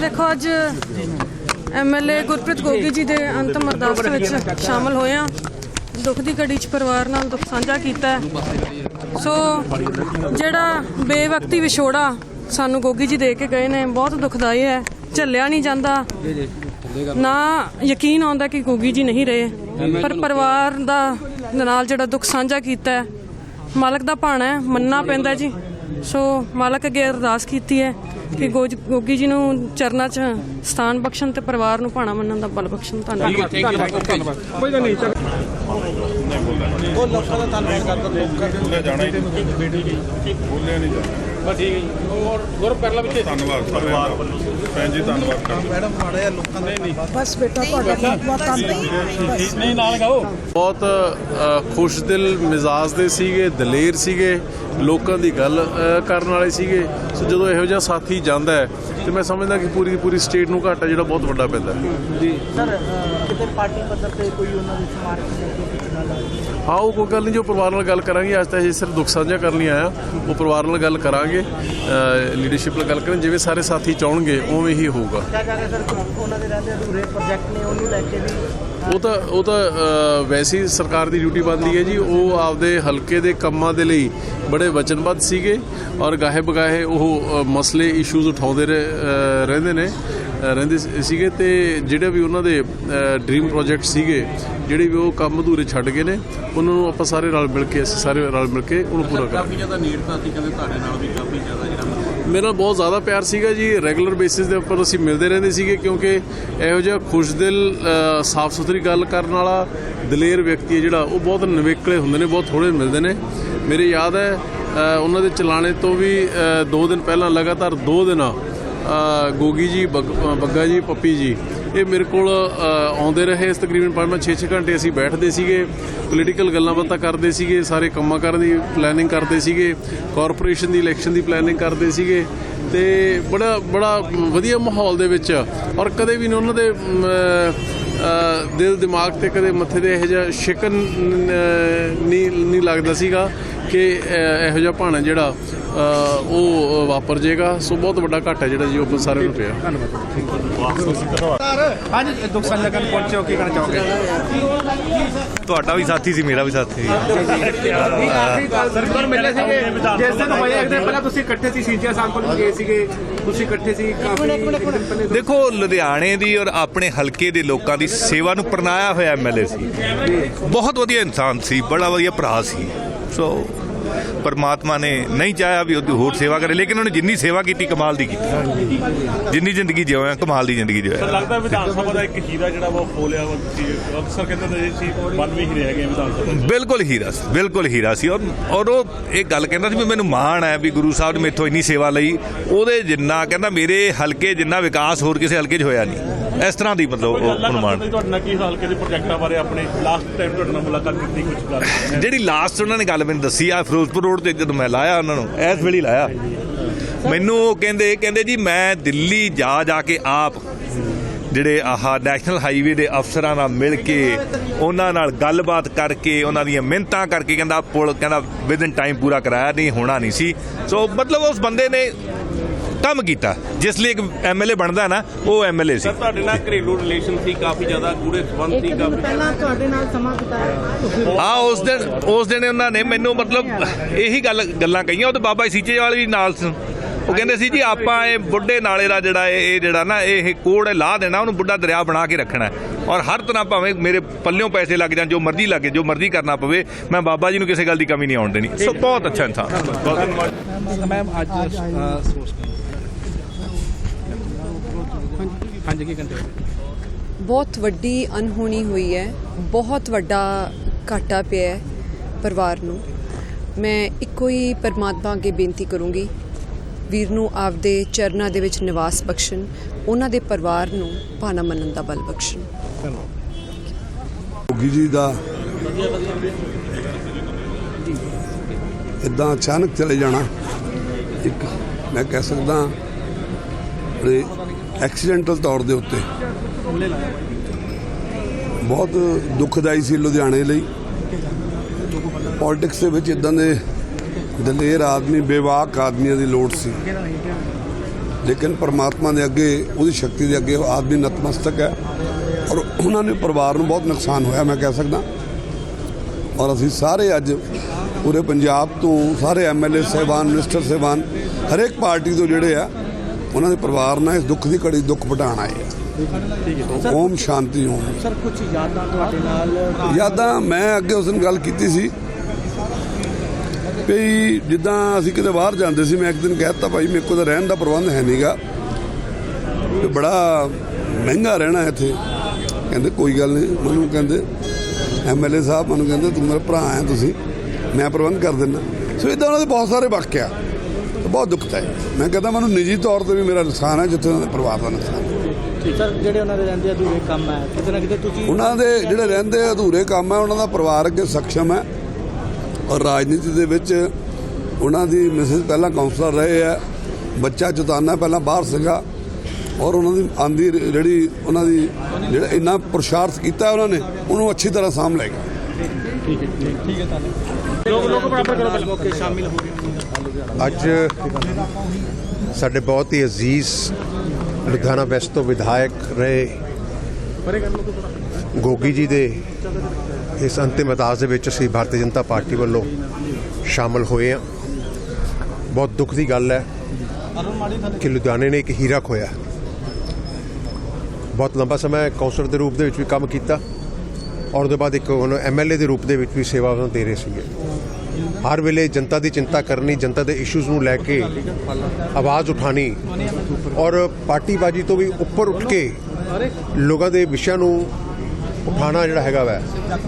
ਦੇਖੋ ਅੱਜ ਐਮਐਲਏ ਗੁਰਪ੍ਰੀਤ ਗੋਗੀ ਜੀ ਦੇ ਅੰਤਮ ਅਰਦਾਸ ਵਿੱਚ ਸ਼ਾਮਲ ਹੋਏ ਆ ਦੁੱਖ ਦੀ ਘੜੀ 'ਚ ਪਰਿਵਾਰ ਨਾਲ ਦੁੱਖ ਸਾਂਝਾ ਕੀਤਾ। ਸੋ ਜਿਹੜਾ ਬੇਵਕਤੀ ਵਿਛੋੜਾ ਸਾਨੂੰ ਗੋਗੀ ਜੀ ਦੇ ਕੇ ਗਏ ਨੇ ਬਹੁਤ ਦੁਖਦਾਈ ਹੈ। ਝੱਲਿਆ ਨਹੀਂ ਜਾਂਦਾ। ਨਾ ਯਕੀਨ ਆਉਂਦਾ ਕਿ ਗੋਗੀ ਜੀ ਨਹੀਂ ਰਹੇ। ਪਰ ਪਰਿਵਾਰ ਦਾ ਨਾਲ ਜਿਹੜਾ ਦੁੱਖ ਸਾਂਝਾ ਕੀਤਾ ਹੈ ਮਾਲਕ ਦਾ ਭਾਣਾ ਹੈ ਮੰਨਣਾ ਪੈਂਦਾ ਜੀ। ਸੋ ਮਾਲਕ ਅੱਗੇ ਅਰਦਾਸ ਕੀਤੀ ਹੈ ਕਿ ਗੋਗੀ ਜੀ ਨੂੰ ਚਰਨਾਂ 'ਚ ਸਥਾਨ ਬਖਸ਼ਣ ਤੇ ਪਰਿਵਾਰ ਨੂੰ ਭਾਣਾ ਮੰਨਣ ਦਾ ਬਲ ਬਖਸ਼ਣ। ਧੰਨਵਾਦ। ਜਾਣਾ ਹੀ। ਨਹੀਂ ਬੋਲਿਆ ਨਹੀਂ ਜਾਣਾ। ਬਸ ਠੀਕ ਹੈ ਜੀ। ਔਰ ਗੁਰ ਪਰਲਾ ਵਿੱਚ ਧੰਨਵਾਦ ਪਰਿਵਾਰ ਵੱਲੋਂ ਭੈਣ ਜੀ ਧੰਨਵਾਦ ਕਰਦੇ ਮੈਡਮ ਮਾੜਾ ਜਿਹਾ ਲੋਕਾਂ ਦੇ ਨਹੀਂ ਨਾਲ ਗਾਓ। ਬਹੁਤ ਅ, ਖੁਸ਼ਦਿਲ ਮਿਜ਼ਾਜ ਦੇ ਸੀਗੇ ਦਲੇਰ ਸੀਗੇ ਲੋਕਾਂ ਦੀ ਗੱਲ ਕਰਨ ਵਾਲੇ ਸੀਗੇ। ਸੋ ਜਦੋਂ ਇਹੋ ਜਿਹਾ ਸਾਥੀ ਜਾਂਦਾ ਹੈ ਤੇ ਮੈਂ ਸਮਝਦਾ ਕਿ ਪੂਰੀ ਦੀ ਪੂਰੀ ਸਟੇਟ ਨੂੰ ਘਾਟਾ ਜਿਹੜਾ ਬਹੁਤ ਵੱਡਾ ਪੈਂਦਾ ਹੈ। ਸਰ ਅਹ, ਕਿਤੇ ਪਾਰਟੀ ਪੱਧਰ ਤੇ ਕੋਈ ਉਹਨਾਂ ਦੇ ਸਮਾਰਕ ਲੈ ਕੇ ਕੁਝ ਗੱਲ ਆਈ ਹਾਂ ਉਹ ਕੋਈ ਗੱਲ ਨਹੀਂ ਜੋ ਪਰਿਵਾਰ ਨਾਲ ਗੱਲ ਕਰਾਂਗੇ ਅੱਜ ਤਾਂ ਇਹ ਸਿਰਫ ਦੁੱਖ ਸਾਂਝਾ ਕਰਨ ਲਈ ਆਇਆ। ਉਹ ਪਰਿਵਾਰ ਨਾਲ ਗੱਲ ਕਰਾਂਗੇ ਲੀਡਰਸ਼ਿਪ ਨਾਲ ਗੱਲ ਕਰਾਂਗੇ ਜਿਵੇਂ ਸਾਰੇ ਸਾਥੀ ਚਾਹਣਗੇ ਉਵੇਂ ਹੀ ਹੋਊਗਾ। ਕਿਆ ਜਾ ਰਿਹਾ ਸਰ ਉਹਨਾਂ ਦੇ ਰਹਿੰਦੇ ਅਧੂਰੇ ਪ੍ਰੋਜੈਕਟ ਨੇ ਉਹਨੂੰ ਲੈ ਕੇ ਵੀ? ਉਹ ਤਾਂ ਉਹ ਤਾਂ ਵੈਸੇ ਸਰਕਾਰ ਦੀ ਡਿਊਟੀ ਬਣਦੀ ਹੈ ਜੀ ਉਹ ਆਪਦੇ ਹਲਕੇ ਦੇ ਕੰਮਾਂ ਦੇ ਲਈ ਬੜੇ ਵਚਨਬੱਧ ਸੀਗੇ ਔਰ ਗਾਹੇ ਬਗਾਹੇ ਉਹ ਮਸਲੇ ਇਸ਼ੂਜ਼ ਉਠਾਉਂਦੇ ਰਹਿੰਦੇ ਨੇ। ਰਹਿੰਦੇ ਸੀਗੇ ਤੇ ਜਿਹੜੇ ਵੀ ਉਹਨਾਂ ਦੇ ਡ੍ਰੀਮ ਪ੍ਰੋਜੈਕਟ ਸੀਗੇ ਜਿਹੜੇ ਵੀ ਉਹ ਕੰਮ ਅਧੂਰੇ ਛੱਡ ਗਏ ਨੇ ਉਹਨਾਂ ਨੂੰ ਆਪਾਂ ਸਾਰੇ ਰਲ ਮਿਲ ਕੇ ਅਸੀਂ ਸਾਰੇ ਰਲ ਮਿਲ ਕੇ ਉਹਨੂੰ ਪੂਰਾ ਕਰਾਂਗੇ। ਜ਼ਿਆਦਾ ਨੇੜਤਾ ਸੀ ਕਹਿੰਦੇ ਤੁਹਾਡੇ ਨਾਲ ਵੀ ਕਾਫੀ ਜ਼ਿਆਦਾ ਜਿਹੜਾ ਮੇਰੇ ਨਾਲ ਬਹੁਤ ਜ਼ਿਆਦਾ ਪਿਆਰ ਸੀਗਾ ਜੀ ਰੈਗੂਲਰ ਬੇਸਿਸ ਦੇ ਉੱਪਰ ਅਸੀਂ ਮਿਲਦੇ ਰਹਿੰਦੇ ਸੀਗੇ ਕਿਉਂਕਿ ਇਹੋ ਜਿਹਾ ਖੁਸ਼ਦਿਲ ਸਾਫ਼ ਸੁਥਰੀ ਗੱਲ ਕਰਨ ਵਾਲਾ ਦਲੇਰ ਵਿਅਕਤੀ ਹੈ ਜਿਹੜਾ ਉਹ ਬਹੁਤ ਨਿਵੇਕਲੇ ਹੁੰਦੇ ਨੇ ਬਹੁਤ ਥੋੜੇ ਮਿਲਦੇ ਨੇ। ਮੇਰੇ ਯਾਦ ਹੈ ਉਹਨਾਂ ਦੇ ਚਲਾਣੇ ਤੋਂ ਵੀ 2 ਦਿਨ ਪਹਿਲਾਂ ਲਗਾਤਾਰ 2 ਦਿਨ ਗੋਗੀ ਜੀ, ਬੱਗ- ਬੱਗਾ ਜੀ, ਪੱਪੀ ਜੀ, ਇਹ ਮੇਰੇ ਕੋਲ ਆਉਂਦੇ ਰਹੇ ਇਸ ਤਕਰੀਬਨ 5 6 ਘੰਟੇ ਅਸੀਂ ਬੈਠਦੇ ਸੀਗੇ ਪੋਲੀਟੀਕਲ ਗੱਲਾਂ ਬਾਤਾਂ ਕਰਦੇ ਸੀਗੇ, ਸਾਰੇ ਕੰਮਾਂ ਕਰਨ ਦੀ ਪਲੈਨਿੰਗ ਕਰਦੇ ਸੀਗੇ ਕਾਰਪੋਰੇਸ਼ਨ ਦੀ ਇਲੈਕਸ਼ਨ ਦੀ ਪਲੈਨਿੰਗ ਕਰਦੇ ਸੀਗੇ, ਤੇ ਬੜਾ ਬੜਾ ਵਧੀਆ ਮਾਹੌਲ ਦੇ ਵਿੱਚ, ਔਰ ਕਦੇ ਵੀ ਨਹੀਂ ਉਹਨਾਂ ਦੇ ਦਿਲ ਦਿਮਾਗ ਤੇ ਕਦੇ ਮੱਥੇ ਤੇ ਇਹੋ ਜਿਹਾ ਸ਼ਿਕਨ ਨਹੀਂ ਨਹੀਂ ਲੱਗਦਾ ਸੀਗਾ ਕਿ ਇਹੋ ਜਿਹਾ ਭਾਣਾ ਜਿਹੜਾ ਉਹ ਵਾਪਰ ਜਾਏਗਾ। ਸੋ ਬਹੁਤ ਵੱਡਾ ਘਾਟਾ ਜਿਹੜਾ ਜੀ ਉਹ ਸਾਰਿਆਂ ਨੂੰ ਪਿਆ। ਹਾਂਜੀ ਦੁੱਖ ਸਾਂਝਾ ਕਰਨ ਪਹੁੰਚੇ ਹੋ ਕੀ ਕਹਿਣਾ ਚਾਹੋਗੇ? ਤੁਹਾਡਾ ਵੀ ਸਾਥੀ ਸੀ ਮੇਰਾ ਵੀ ਸਾਥੀ ਸੀ। ਆਖਰੀ ਗੱਲ ਸਰ ਪਰ ਮਿਲੇ ਸੀਗੇ। ਜਿਸ ਦਿਨ ਹੋਇਆ ਇੱਕ ਦਿਨ ਪਹਿਲਾਂ ਤੁਸੀਂ ਇਕੱਠੇ ਸੀ ਸੀਜੀਆ ਸਾਹਿਬ ਕੋਲ ਗਏ ਸੀਗੇ। ਤੁਸੀਂ ਇਕੱਠੇ ਸੀ ਕਾਫੀ ਦੇਖੋ ਲੁਧਿਆਣੇ ਦੀ ਔਰ ਆਪਣੇ ਹਲਕੇ ਦੇ ਲੋਕਾਂ ਦੀ ਸੇਵਾ ਨੂੰ ਪ੍ਰਣਾਇਆ ਹੋਇਆ ਐਮਐਲਏ ਸੀ। ਬਹੁਤ ਵਧੀਆ ਇਨਸਾਨ ਸੀ ਬੜਾ ਵਧੀਆ ਭਰਾ ਸੀ। ਸੋ ਪਰਮਾਤਮਾ ਨੇ ਨਹੀਂ ਚਾਹਿਆ ਵੀ ਉਹਦੀ ਹੋਰ ਸੇਵਾ ਕਰੇ ਲੇਕਿਨ ਉਹਨੇ ਜਿੰਨੀ ਸੇਵਾ ਕੀਤੀ ਕਮਾਲ ਦੀ ਕੀਤੀ। ਜਿੰਨੀ ਜ਼ਿੰਦਗੀ ਜਿਉਇਆ ਕਮਾਲ ਦੀ ਜ਼ਿੰਦਗੀ ਜਿਉਇਆ ਲੱਗਦਾ ਵਿਧਾਨ ਸਭਾ ਦਾ ਇੱਕ ਹੀਰਾ ਜਿਹੜਾ ਉਹ ਖੋਲਿਆ ਵਾ ਅਕਸਰ ਕਹਿੰਦੇ ਹੁੰਦੇ ਸੀ ਬਨ ਵੀ ਹੀਰੇ ਹੈਗੇ ਵਿਧਾਨ ਸਭਾ। ਬਿਲਕੁਲ ਹੀਰਾ ਸੀ ਬਿਲਕੁਲ ਹੀਰਾ ਸੀ। ਔਰ ਔਰ ਉਹ ਇਹ ਗੱਲ ਕਹਿੰਦਾ ਸੀ ਵੀ ਮੈਨੂੰ ਮਾਣ ਹੈ ਵੀ ਗੁਰੂ ਸਾਹਿਬ ਨੇ ਮੇਥੋਂ ਇੰਨੀ ਸੇਵਾ ਲਈ। ਉਹਦੇ ਜਿੰਨਾ ਕਹਿੰਦਾ ਮੇਰੇ ਹਲਕੇ ਜਿੰਨਾ ਵਿਕਾਸ ਹੋਰ ਕਿਸੇ ਹਲਕੇ 'ਚ ਹੋਇਆ ਨਹੀਂ। ਇਸ ਤਰ੍ਹਾਂ ਦੀ ਮਤਲਬ ਕਰਦੇ ਤੁਹਾਡੇ ਨਾਲ ਕੀ ਹਲਕੇ ਦੇ ਪ੍ਰੋਜੈਕਟਾਂ ਬਾਰੇ ਆਪਣੇ ਲਾਸਟ ਟਾਈਮ ਤੁਹਾਡੇ ਨਾਲ ਮੁਲਾਕਾਤ ਕੀਤੀ ਕੁਝ ਗੱਲ ਜਿਹੜੀ ਲਾਸਟ ਉਹਨਾਂ ਨੇ ਗੱਲ ਮੈਨੂੰ ਦੱਸੀ ਆ ਫਿਰੋਜ਼ਪੁਰ ਰੋਡ ਤੇ ਜਦੋਂ ਮੈਂ ਲਾਇਆ ਉਹਨਾਂ ਨੂੰ ਇਸ ਵੇਲੇ ਲਾਇਆ। ਮੈਨੂੰ ਉਹ ਕਹਿੰਦੇ ਕਹਿੰਦੇ ਜੀ ਮੈਂ ਦਿੱਲੀ ਜਾ ਜਾ ਕੇ ਆਪ ਜਿਹੜੇ ਆਹ ਨੈਸ਼ਨਲ ਹਾਈਵੇ ਦੇ ਅਫਸਰਾਂ ਨਾਲ ਮਿਲ ਕੇ ਉਹਨਾਂ ਨਾਲ ਗੱਲਬਾਤ ਕਰਕੇ ਉਹਨਾਂ ਦੀਆਂ ਮਿਹਨਤਾਂ ਕਰਕੇ ਕਹਿੰਦਾ ਪੁਲ ਕਹਿੰਦਾ ਵਿਦਨ ਟਾਈਮ ਪੂਰਾ ਕਰਾਇਆ ਨਹੀਂ ਹੋਣਾ ਨਹੀਂ ਸੀ। ਸੋ ਮਤਲਬ ਉਸ ਬੰਦੇ ਨੇ ਕੰਮ ਕੀਤਾ। ਜਿਸ ਲਈ ਇੱਕ ਐਮਐਲਏ ਬਣਦਾ ਨਾ ਉਹ ਐਮਐਲਏ ਸੀ। ਤੁਹਾਡੇ ਨਾਲ ਘਰੇਲੂ ਰਿਲੇਸ਼ਨ ਸੀ ਕਾਫੀ ਜ਼ਿਆਦਾ ਗੂੜੇ ਸੰਬੰਧ ਸੀ ਕਾਫੀ ਪਹਿਲਾਂ ਤੁਹਾਡੇ ਨਾਲ ਸਮਾਂ ਬਿਤਾਇਆ। ਆ ਉਸ ਦਿਨ ਉਸ ਦਿਨ ਉਹਨਾਂ ਨੇ ਮੈਨੂੰ ਮਤਲਬ ਇਹੀ ਗੱਲ ਗੱਲਾਂ ਕਹੀਆਂ ਉਹ ਤੇ ਬਾਬਾ ਜੀ ਸੀਚੇ ਵਾਲੇ ਵੀ ਨਾਲ ਸੀ। ਉਹ ਕਹਿੰਦੇ ਸੀ ਜੀ ਆਪਾਂ ਇਹ ਬੁੱਢੇ ਨਾਲੇ ਦਾ ਜਿਹੜਾ ਇਹ ਜਿਹੜਾ ਨਾ ਇਹ ਕੋੜ ਲਾ ਦੇਣਾ ਉਹਨੂੰ ਬੁੱਢਾ ਦਰਿਆ ਬਣਾ ਕੇ ਰੱਖਣਾ ਹੈ। ਔਰ ਹਰ ਤਰ੍ਹਾਂ ਭਾਵੇਂ ਮੇਰੇ ਪੱਲਿਓਂ ਪੈਸੇ ਲੱਗ ਜਾਣ ਜੋ ਮਰਜ਼ੀ ਲੱਗੇ ਜੋ ਮਰਜ਼ੀ ਕਰਨਾ ਪਵੇ ਮੈਂ ਬਾਬਾ ਜੀ ਨੂੰ ਕਿਸੇ ਗੱਲ ਦੀ ਕਮੀ ਨਹੀਂ ਆਉਣ ਦੇਣੀ। ਸੋ ਬਹੁਤ ਅੱਛਾ ਇਨਸਾਨ। ਮੈਮ ਅੱਜ ਸੋਚ ਹਾਂਜੀ ਕੀ ਕਹਿੰਦੇ ਬਹੁਤ ਵੱਡੀ ਅਨਹੋਣੀ ਹੋਈ ਹੈ। ਬਹੁਤ ਵੱਡਾ ਘਾਟਾ ਪਿਆ ਹੈ ਪਰਿਵਾਰ ਨੂੰ। ਮੈਂ ਇੱਕੋ ਹੀ ਪਰਮਾਤਮਾ ਅੱਗੇ ਬੇਨਤੀ ਕਰੂੰਗੀ ਵੀਰ ਨੂੰ ਆਪਦੇ ਚਰਨਾਂ ਦੇ ਵਿੱਚ ਨਿਵਾਸ ਬਖਸ਼ਣ ਉਹਨਾਂ ਦੇ ਪਰਿਵਾਰ ਨੂੰ ਭਾਣਾ ਮੰਨਣ ਦਾ ਬਲ ਬਖਸ਼ਣ। ਯੋਗੀ ਜੀ ਦਾ ਇਦਾਂ ਅਚਾਨਕ ਚਲੇ ਜਾਣਾ ਇੱਕ ਮੈਂ ਕਹਿ ਸਕਦਾ ਬੜੇ ਐਕਸੀਡੈਂਟਲ ਤੌਰ ਦੇ ਉੱਤੇ। ਬਹੁਤ ਦੁਖਦਾਈ ਸੀ ਲੁਧਿਆਣੇ ਲਈ। ਪੋਲਿਟਿਕਸ ਦੇ ਵਿੱਚ ਇਦਾਂ ਦੇ ਦਲੇਰ ਆਦਮੀ, ਬੇਵਾਕ ਆਦਮੀਆਂ ਦੀ ਲੋੜ ਸੀ। ਲੇਕਿਨ ਪਰਮਾਤਮਾ ਦੇ ਅੱਗੇ, ਉਹਦੀ ਸ਼ਕਤੀ ਦੇ ਅੱਗੇ ਆਦਮੀ ਨਤਮਸਤਕ ਹੈ ਔਰ ਉਹਨਾਂ ਨੇ ਪਰਿਵਾਰ ਨੂੰ ਬਹੁਤ ਨੁਕਸਾਨ ਹੋਇਆ, ਮੈਂ ਕਹਿ ਸਕਦਾ। ਔਰ ਅਸੀਂ ਸਾਰੇ ਅੱਜ ਪੂਰੇ ਪੰਜਾਬ ਤੋਂ ਸਾਰੇ ਐਮਐਲਏ ਸਹਿਬਾਨ, ਮਿਨਿਸਟਰ ਸਹਿਬਾਨ, ਹਰੇਕ ਪਾਰਟੀ ਤੋਂ ਜਿਹੜੇ ਆ ਉਹਨਾਂ ਦੇ ਪਰਿਵਾਰ ਨਾਲ ਇਸ ਦੁੱਖ ਦੀ ਘੜੀ ਦੁੱਖ ਵਟਾਉਣ ਆਏ ਆ। ਓਮ ਸ਼ਾਂਤੀ ਓਮ। ਸਰ ਕੁਝ ਯਾਦਾਂ ਤੁਹਾਡੇ ਨਾਲ? ਯਾਦਾਂ ਮੈਂ ਅੱਗੇ ਉਸ ਦਿਨ ਗੱਲ ਕੀਤੀ ਸੀ ਵੀ ਜਿੱਦਾਂ ਅਸੀਂ ਕਿਤੇ ਬਾਹਰ ਜਾਂਦੇ ਸੀ ਮੈਂ ਇੱਕ ਦਿਨ ਕਹਿ ਦਿੱਤਾ ਭਾਈ ਮੇਰੇ ਕੋਲ ਤਾਂ ਰਹਿਣ ਦਾ ਪ੍ਰਬੰਧ ਹੈ ਨਹੀਂਗਾ ਤੇ ਬੜਾ ਮਹਿੰਗਾ ਰਹਿਣਾ ਇੱਥੇ। ਕਹਿੰਦੇ ਕੋਈ ਗੱਲ ਨਹੀਂ। ਮੈਨੂੰ ਕਹਿੰਦੇ ਐਮਐਲਏ ਸਾਹਿਬ ਮੈਨੂੰ ਕਹਿੰਦੇ ਤੂੰ ਮੇਰਾ ਭਰਾ ਹੈ ਤੁਸੀਂ। ਮੈਂ ਪ੍ਰਬੰਧ ਕਰ ਦਿੰਦਾ। ਸੋ ਇਦਾਂ ਉਹਨਾਂ ਦੇ ਬਹੁਤ ਸਾਰੇ ਵਾਕਿਆ। ਬਹੁਤ ਦੁੱਖ ਹੈ। ਮੈਂ ਕਹਿੰਦਾ ਮੈਨੂੰ ਨਿੱਜੀ ਤੌਰ ਤੇ ਵੀ ਮੇਰਾ ਨੁਕਸਾਨ ਹੈ ਜਿੱਥੇ ਉਹਨਾਂ ਦੇ ਪਰਿਵਾਰ ਦਾ ਨੁਕਸਾਨ ਹੈ। ਸਰ ਜਿਹੜੇ ਉਹਨਾਂ ਦੇ ਰਹਿੰਦੇ ਅਧੂਰੇ ਕੰਮ ਹੈ ਕਿਤੇ ਨਾ ਕਿਤੇ ਤੁਸੀਂ ਉਹਨਾਂ ਦੇ ਜਿਹੜੇ ਰਹਿੰਦੇ ਅਧੂਰੇ ਕੰਮ ਹੈ ਉਹਨਾਂ ਦਾ ਪਰਿਵਾਰ ਅੱਗੇ ਸક્ષਮ ਹੈ। ਔਰ ਰਾਜਨੀਤੀ ਦੇ ਵਿੱਚ ਉਹਨਾਂ ਦੀ ਮਿਸਿਸ ਪਹਿਲਾਂ ਕਾਉਂਸਲਰ ਰਹੇ ਆ ਬੱਚਾ ਚਤਾਨਾ ਪਹਿਲਾਂ ਬਾਹਰ ਸੀਗਾ। ਔਰ ਉਹਨਾਂ ਦੀ ਆਂਦੀ ਜਿਹੜੀ ਉਹਨਾਂ ਦੀ ਜਿਹੜਾ ਇੰਨਾ ਪੁਰਸ਼ਾਰਥ ਕੀਤਾ ਉਹਨਾਂ ਨੇ ਉਹਨੂੰ ਅੱਛੀ ਤਰ੍ਹਾਂ ਸਾਂਭ ਲਏਗਾ। ਲੋਕ ਲੋਕ ਬਰਾਬਰ ਕਰੋ ਮੌਕੇ ਸ਼ਾਮਿਲ ਹੋ ਗਏ। ਅੱਜ ਸਾਡੇ ਬਹੁਤ ਹੀ ਅਜ਼ੀਜ਼ ਲੁਧਿਆਣਾ ਵੈਸਟ ਤੋਂ ਵਿਧਾਇਕ ਰਹੇ ਗੋਗੀ ਜੀ ਦੇ ਇਸ ਅੰਤਿਮ ਅਰਦਾਸ ਦੇ ਵਿੱਚ ਅਸੀਂ ਭਾਰਤੀ ਜਨਤਾ ਪਾਰਟੀ ਵੱਲੋਂ ਸ਼ਾਮਲ ਹੋਏ ਹਾਂ। ਬਹੁਤ ਦੁੱਖ ਦੀ ਗੱਲ ਹੈ ਕਿ ਲੁਧਿਆਣੇ ਨੇ ਇੱਕ ਹੀਰਾ ਖੋਇਆ। ਬਹੁਤ ਲੰਬਾ ਸਮਾਂ ਕੌਂਸਲਰ ਦੇ ਰੂਪ ਦੇ ਵਿੱਚ ਵੀ ਕੰਮ ਕੀਤਾ ਔਰ ਉਹਦੇ ਬਾਅਦ ਇੱਕ ਹੁਣ ਐਮਐਲਏ ਦੇ ਰੂਪ ਦੇ ਵਿੱਚ ਵੀ ਸੇਵਾ ਉਹਨਾਂ ਦੇ ਰਹੇ ਸੀਗੇ। ਹਰ ਵੇਲੇ ਜਨਤਾ ਦੀ ਚਿੰਤਾ ਕਰਨੀ, ਜਨਤਾ ਦੇ ਇਸ਼ੂਜ਼ ਨੂੰ ਲੈ ਕੇ ਆਵਾਜ਼ ਉਠਾਣੀ ਔਰ ਪਾਰਟੀਬਾਜੀ ਤੋਂ ਵੀ ਉੱਪਰ ਉੱਠ ਕੇ ਲੋਕਾਂ ਦੇ ਵਿਸ਼ਿਆਂ ਨੂੰ ਉਠਾਉਣਾ ਜਿਹੜਾ ਹੈਗਾ ਵੈ,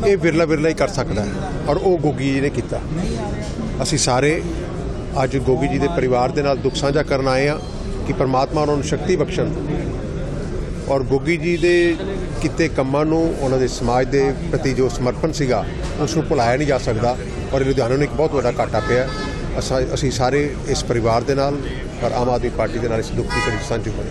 ਇਹ ਵਿਰਲਾ ਵਿਰਲਾ ਹੀ ਕਰ ਸਕਦਾ ਹੈ ਔਰ ਉਹ ਗੋਗੀ ਜੀ ਨੇ ਕੀਤਾ। ਅਸੀਂ ਸਾਰੇ ਅੱਜ ਗੋਗੀ ਜੀ ਦੇ ਪਰਿਵਾਰ ਦੇ ਨਾਲ ਦੁੱਖ ਸਾਂਝਾ ਕਰਨ ਆਏ ਆ ਕਿ ਪਰਮਾਤਮਾ ਉਹਨਾਂ ਨੂੰ ਸ਼ਕਤੀ ਬਖਸ਼ਣ ਔਰ ਗੋਗੀ ਜੀ ਦੇ ਕੀਤੇ ਕੰਮਾਂ ਨੂੰ ਉਹਨਾਂ ਦੇ ਸਮਾਜ ਦੇ ਪ੍ਰਤੀ ਜੋ ਸਮਰਪਣ ਸੀਗਾ, ਉਸ ਨੂੰ ਭੁਲਾਇਆ ਨਹੀਂ ਜਾ ਸਕਦਾ। ਔਰ ਲੁਧਿਆਣਾ ਨੂੰ ਇੱਕ ਬਹੁਤ ਵੱਡਾ ਘਾਟਾ ਪਿਆ। ਅਸਾਂ, ਅਸੀਂ ਸਾਰੇ ਇਸ ਪਰਿਵਾਰ ਦੇ ਨਾਲ ਔਰ ਆਮ ਆਦਮੀ ਪਾਰਟੀ ਦੇ ਨਾਲ ਇਸ ਦੁੱਖ ਦੀ ਘੜੀ ਸਾਂਝੇ ਹੋਏ।